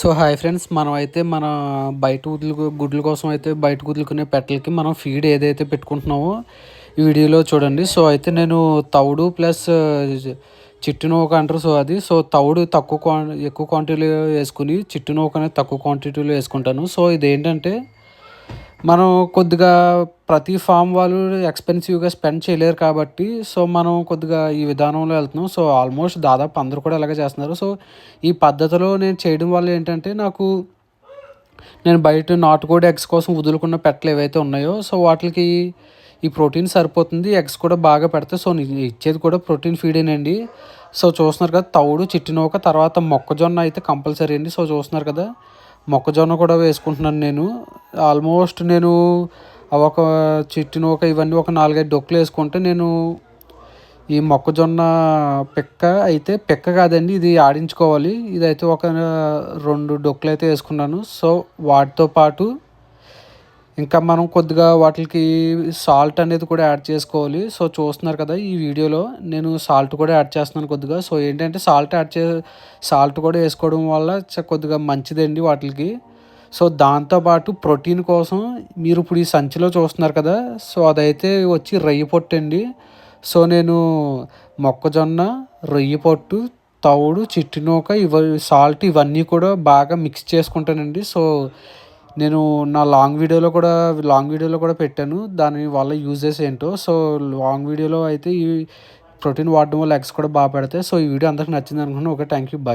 So hi friends మనం అయితే మన బయట గుడ్లు గుడ్ల కోసం అయితే బయట కుదులుకునే పెట్టలకి మనం ఫీడ్ ఏదైతే పెట్టుకుంటున్నామో ఈ వీడియోలో చూడండి. సో అయితే నేను తవుడు ప్లస్ చిట్టు అంటారు సో అది. సో తవుడు తక్కువ క్వా ఎక్కువ క్వాంటిటీలో వేసుకుని చిట్టు అనేది తక్కువ క్వాంటిటీలో వేసుకుంటాను. సో ఇదేంటంటే మనం కొద్దిగా ప్రతి ఫామ్ వాళ్ళు ఎక్స్పెన్సివ్గా స్పెండ్ చేయలేరు కాబట్టి సో మనం కొద్దిగా ఈ విధానంలో వెళ్తున్నాం. సో ఆల్మోస్ట్ దాదాపు అందరూ కూడా ఇలాగే చేస్తున్నారు. సో ఈ పద్ధతిలో నేను చేయడం వల్ల ఏంటంటే నాకు నేను బయట నాటుకోడి ఎగ్స్ కోసం వదులుకున్న పెట్టలు ఏవైతే ఉన్నాయో సో వాటికి ఈ ప్రోటీన్ సరిపోతుంది. ఎగ్స్ కూడా బాగా పెడితే సో ఇచ్చేది కూడా ప్రోటీన్ ఫీడేనండి సో చూస్తున్నారు కదా తవుడు చిట్టినోక తర్వాత మొక్కజొన్న అయితే కంపల్సరీ అండి. సో చూస్తున్నారు కదా మొక్కజొన్న కూడా వేసుకుంటున్నాను నేను. ఆల్మోస్ట్ నేను ఒక చెట్టును ఒక ఇవన్నీ ఒక నాలుగైదు డొక్కులు వేసుకుంటే నేను ఈ మొక్కజొన్న పిక్క అయితే పిక్క కాదండి ఇది ఆడించుకోవాలి. ఇదైతే ఒక రెండు డొక్కులు అయితే వేసుకున్నాను. సో వాటితో పాటు ఇంకా మనం కొద్దిగా వాటికి సాల్ట్ అనేది కూడా యాడ్ చేసుకోవాలి. సో చూస్తున్నారు కదా ఈ వీడియోలో నేను సాల్ట్ కూడా యాడ్ చేస్తున్నాను కొద్దిగా. సో ఏంటంటే సాల్ట్ యాడ్ చే సాల్ట్ కూడా వేసుకోవడం వల్ల కొద్దిగా మంచిదండి వాటికి. సో దాంతోపాటు ప్రోటీన్ కోసం మీరు ఇప్పుడు ఈ సంచిలో చూస్తున్నారు కదా సో అదైతే వచ్చి రొయ్యి పొట్టు అండి. సో నేను మొక్కజొన్న రొయ్యి పొట్టు తవుడు చిట్టినోక ఇవ సాల్ట్ ఇవన్నీ కూడా బాగా మిక్స్ చేసుకుంటానండి. సో నేను నా లాంగ్ వీడియోలో కూడా లాంగ్ వీడియోలో కూడా పెట్టాను. దాని వల్ల యూజెస్ ఏంటో. సో లాంగ్ వీడియోలో అయితే ఈ ప్రోటీన్ వాడడం వల్ల ఎగ్స్ కూడా బాగా పెడతాయి. సో ఈ వీడియో అందరికి నచ్చింది అనుకున్నాను. Okay thank you bye